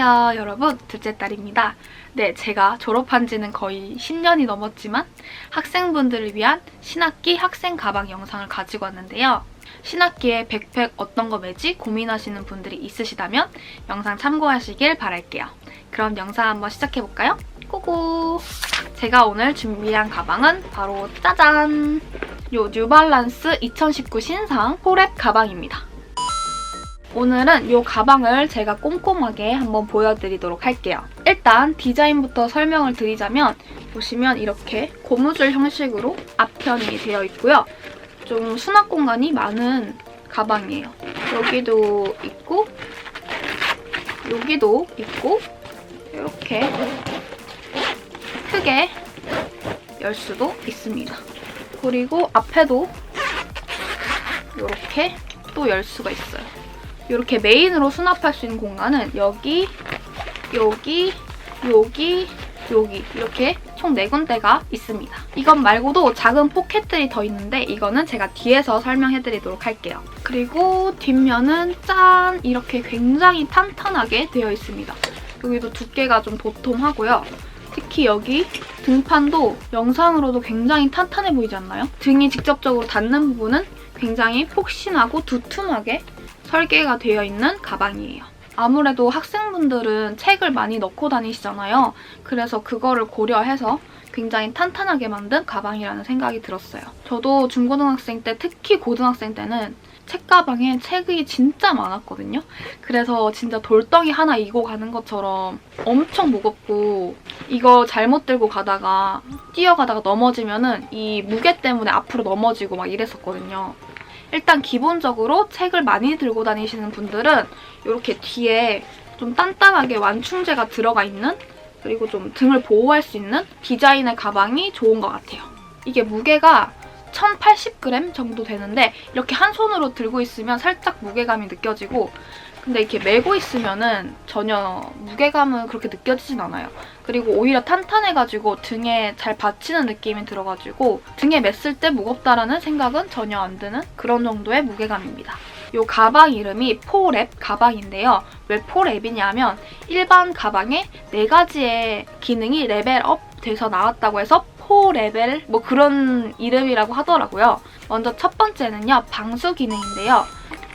안녕하세요 여러분. 둘째 딸입니다. 네 제가 졸업한 지는 거의 10년이 넘었지만 학생분들을 위한 신학기 학생 가방 영상을 가지고 왔는데요. 신학기에 백팩 어떤 거 매지 고민하시는 분들이 있으시다면 영상 참고하시길 바랄게요. 그럼 영상 한번 시작해볼까요? 고고! 제가 오늘 준비한 가방은 바로 짜잔! 요 뉴발란스 2019 신상 포랩 가방입니다 오늘은 이 가방을 제가 꼼꼼하게 한번 보여드리도록 할게요. 일단 디자인부터 설명을 드리자면 보시면 이렇게 고무줄 형식으로 앞편이 되어 있고요. 좀 수납 공간이 많은 가방이에요. 여기도 있고 여기도 있고 이렇게 크게 열 수도 있습니다. 그리고 앞에도 이렇게 또 열 수가 있어요. 이렇게 메인으로 수납할 수 있는 공간은 여기, 여기, 여기, 여기 이렇게 총 4군데가 있습니다. 이것 말고도 작은 포켓들이 더 있는데 이거는 제가 뒤에서 설명해드리도록 할게요. 그리고 뒷면은 짠! 이렇게 굉장히 탄탄하게 되어 있습니다. 여기도 두께가 좀 도톰하고요. 특히 여기 등판도 영상으로도 굉장히 탄탄해 보이지 않나요? 등이 직접적으로 닿는 부분은 굉장히 폭신하고 두툼하게 설계가 되어 있는 가방이에요. 아무래도 학생분들은 책을 많이 넣고 다니시잖아요. 그래서 그거를 고려해서 굉장히 탄탄하게 만든 가방이라는 생각이 들었어요. 저도 중고등학생 때, 특히 고등학생 때는 책가방에 책이 진짜 많았거든요. 그래서 진짜 돌덩이 하나 이고 가는 것처럼 엄청 무겁고 이거 잘못 들고 가다가 뛰어가다가 넘어지면은 이 무게 때문에 앞으로 넘어지고 막 이랬었거든요. 일단 기본적으로 책을 많이 들고 다니시는 분들은 이렇게 뒤에 좀 단단하게 완충제가 들어가 있는 그리고 좀 등을 보호할 수 있는 디자인의 가방이 좋은 것 같아요. 이게 무게가 1080g 정도 되는데 이렇게 한 손으로 들고 있으면 살짝 무게감이 느껴지고 근데 이렇게 메고 있으면은 전혀 무게감은 그렇게 느껴지진 않아요. 그리고 오히려 탄탄해가지고 등에 잘 받치는 느낌이 들어가지고 등에 맸을 때 무겁다라는 생각은 전혀 안 드는 그런 정도의 무게감입니다. 이 가방 이름이 포랩 가방인데요. 왜 포랩이냐면 일반 가방에 네 가지의 기능이 레벨업 돼서 나왔다고 해서 포 레벨 뭐 그런 이름이라고 하더라고요. 먼저 첫 번째는요. 방수 기능인데요.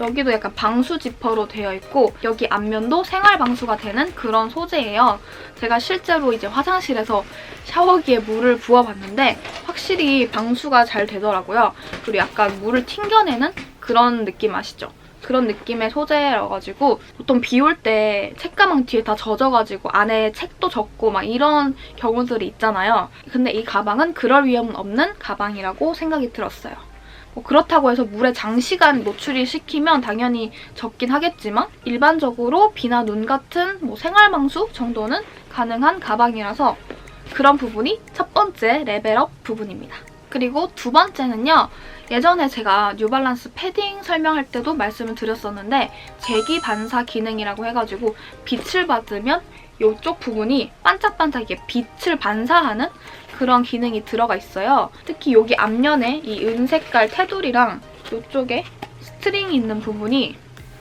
여기도 약간 방수 지퍼로 되어 있고 여기 앞면도 생활 방수가 되는 그런 소재예요. 제가 실제로 이제 화장실에서 샤워기에 물을 부어봤는데 확실히 방수가 잘 되더라고요. 그리고 약간 물을 튕겨내는 그런 느낌 아시죠? 그런 느낌의 소재여가지고 보통 비 올 때 책가방 뒤에 다 젖어가지고 안에 책도 젖고 막 이런 경우들이 있잖아요. 근데 이 가방은 그럴 위험은 없는 가방이라고 생각이 들었어요. 뭐 그렇다고 해서 물에 장시간 노출이 시키면 당연히 젖긴 하겠지만 일반적으로 비나 눈 같은 뭐 생활방수 정도는 가능한 가방이라서 그런 부분이 첫 번째 레벨업 부분입니다. 그리고 두 번째는요. 예전에 제가 뉴발란스 패딩 설명할 때도 말씀을 드렸었는데 재기 반사 기능이라고 해가지고 빛을 받으면 이쪽 부분이 반짝반짝하게 빛을 반사하는 그런 기능이 들어가 있어요. 특히 여기 앞면에 이 은색깔 테두리랑 이쪽에 스트링이 있는 부분이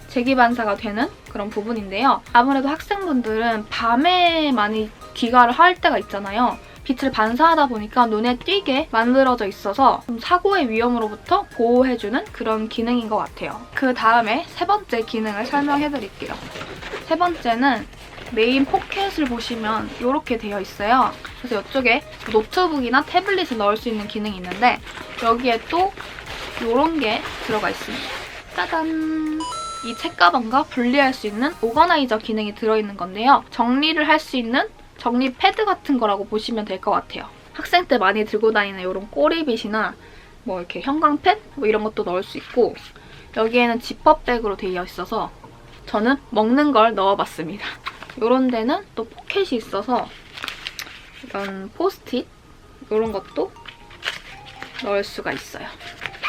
재기 반사가 되는 그런 부분인데요. 아무래도 학생분들은 밤에 많이 귀가를 할 때가 있잖아요. 빛을 반사하다 보니까 눈에 띄게 만들어져 있어서 좀 사고의 위험으로부터 보호해주는 그런 기능인 것 같아요. 그 다음에 세 번째 기능을 설명해 드릴게요. 세 번째는 메인 포켓을 보시면 이렇게 되어 있어요. 그래서 이쪽에 노트북이나 태블릿을 넣을 수 있는 기능이 있는데 여기에 또 이런 게 들어가 있습니다. 짜잔! 이 책가방과 분리할 수 있는 오거나이저 기능이 들어있는 건데요. 정리를 할 수 있는 정리 패드 같은 거라고 보시면 될 것 같아요. 학생 때 많이 들고 다니는 이런 꼬리빗이나 뭐 이렇게 형광펜 뭐 이런 것도 넣을 수 있고 여기에는 지퍼백으로 되어 있어서 저는 먹는 걸 넣어봤습니다. 이런 데는 또 포켓이 있어서 이런 포스트잇 이런 것도 넣을 수가 있어요.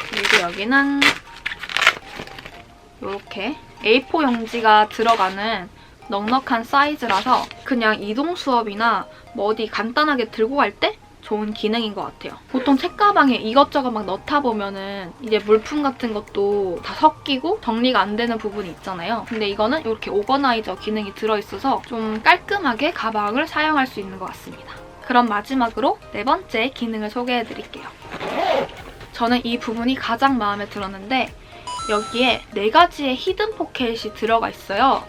그리고 여기는 이렇게 A4 용지가 들어가는 넉넉한 사이즈라서 그냥 이동 수업이나 뭐 어디 간단하게 들고 갈 때 좋은 기능인 것 같아요. 보통 책가방에 이것저것 막 넣다 보면은 이제 물품 같은 것도 다 섞이고 정리가 안 되는 부분이 있잖아요. 근데 이거는 이렇게 오거나이저 기능이 들어있어서 좀 깔끔하게 가방을 사용할 수 있는 것 같습니다. 그럼 마지막으로 네 번째 기능을 소개해 드릴게요. 저는 이 부분이 가장 마음에 들었는데 여기에 네 가지의 히든 포켓이 들어가 있어요.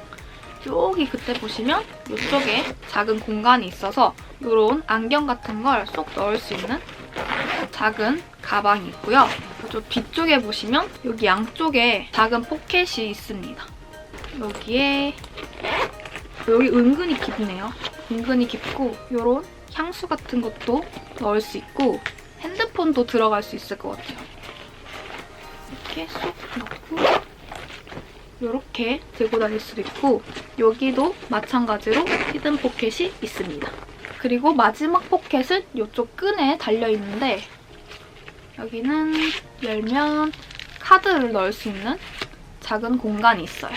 여기 그때 보시면 이쪽에 작은 공간이 있어서 이런 안경 같은 걸 쏙 넣을 수 있는 작은 가방이 있고요. 이쪽 뒤쪽에 보시면 여기 양쪽에 작은 포켓이 있습니다. 여기에 여기 은근히 깊네요. 은근히 깊고 이런 향수 같은 것도 넣을 수 있고 핸드폰도 들어갈 수 있을 것 같아요. 이렇게 쏙 넣고 이렇게 들고 다닐 수도 있고 여기도 마찬가지로 히든 포켓이 있습니다. 그리고 마지막 포켓은 이쪽 끈에 달려있는데 여기는 열면 카드를 넣을 수 있는 작은 공간이 있어요.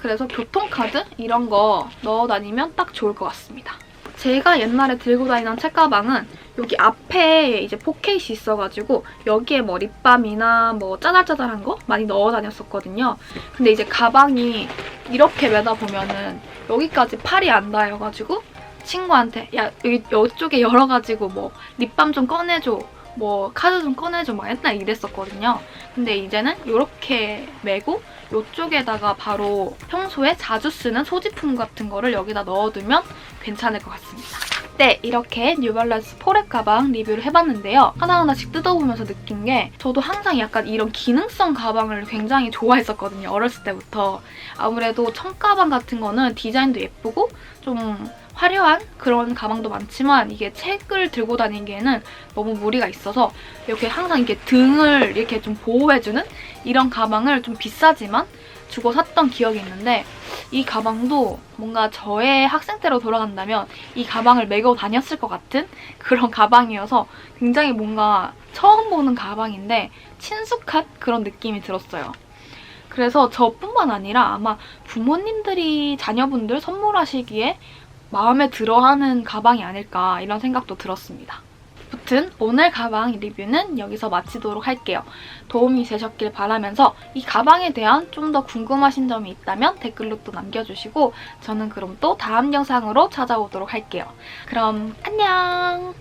그래서 교통카드 이런 거 넣어 다니면 딱 좋을 것 같습니다. 제가 옛날에 들고 다니던 책가방은 여기 앞에 이제 포켓이 있어가지고 여기에 뭐 립밤이나 뭐 짜잘짜잘한 거 많이 넣어 다녔었거든요. 근데 이제 가방이 이렇게 매다 보면은 여기까지 팔이 안 닿아가지고 친구한테 야 여기 이쪽에 열어가지고 뭐 립밤 좀 꺼내줘. 뭐 카드 좀 꺼내줘 막 옛날 이랬었거든요. 근데 이제는 이렇게 매고 이쪽에다가 바로 평소에 자주 쓰는 소지품 같은 거를 여기다 넣어두면 괜찮을 것 같습니다. 네, 이렇게 뉴발란스 포랩 가방 리뷰를 해봤는데요. 하나하나씩 뜯어보면서 느낀 게 저도 항상 약간 이런 기능성 가방을 굉장히 좋아했었거든요. 어렸을 때부터. 아무래도 청가방 같은 거는 디자인도 예쁘고 좀 화려한 그런 가방도 많지만 이게 책을 들고 다니기에는 너무 무리가 있어서 이렇게 항상 이렇게 등을 이렇게 좀 보호해주는 이런 가방을 좀 비싸지만 주고 샀던 기억이 있는데 이 가방도 뭔가 저의 학생 때로 돌아간다면 이 가방을 메고 다녔을 것 같은 그런 가방이어서 굉장히 뭔가 처음 보는 가방인데 친숙한 그런 느낌이 들었어요. 그래서 저뿐만 아니라 아마 부모님들이 자녀분들 선물하시기에 마음에 들어하는 가방이 아닐까 이런 생각도 들었습니다. 아무튼 오늘 가방 리뷰는 여기서 마치도록 할게요. 도움이 되셨길 바라면서 이 가방에 대한 좀 더 궁금하신 점이 있다면 댓글로 또 남겨주시고 저는 그럼 또 다음 영상으로 찾아오도록 할게요. 그럼 안녕!